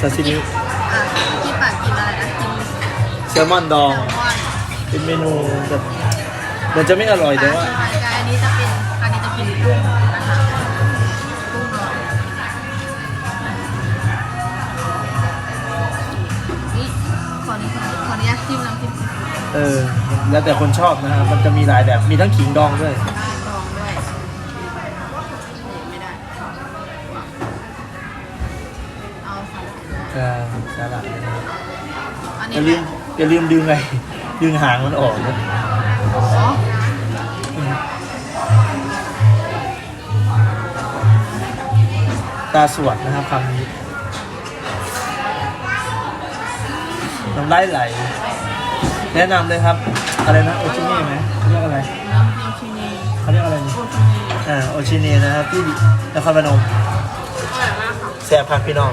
ซาซิมิอะที่ปากกินอะไรนะกินแซลมอนดอง แซลมอนเป็นเมนูแบบเหมันจะไม่อร่อยแต่ว่าใช่ใช่อันนี้จะเป็นอันนี้จะเป็นกุ้งนะคะกุ้งดองนี่ขอนี้ขอนี้ขออนุญาตจิ้มน้ำจิ้มซีฟู้ดเออ แล้วแต่คนชอบนะครับมันจะมีหลายแบบ มีทั้งขิงดองด้วย ได้ เอาสลัดด้วยเออสลัดนะครับอันอนี้ย่าลืมอย่าลืมดึงไงดึงหางมันออกนะอ๋อตาสวดนะครับคำนี้น้ำลายไหล แนะนำเลยครับ อะไรนะโอชิเน่ไหมเขาเรียกอะไรน้ำจิ้มชินีเขาเรียกอะไรนี่โคตรดีอ่าโอชิเน่นะครับที่นครพนมอร่อยมากค่ะแซ่บครับพี่น้อง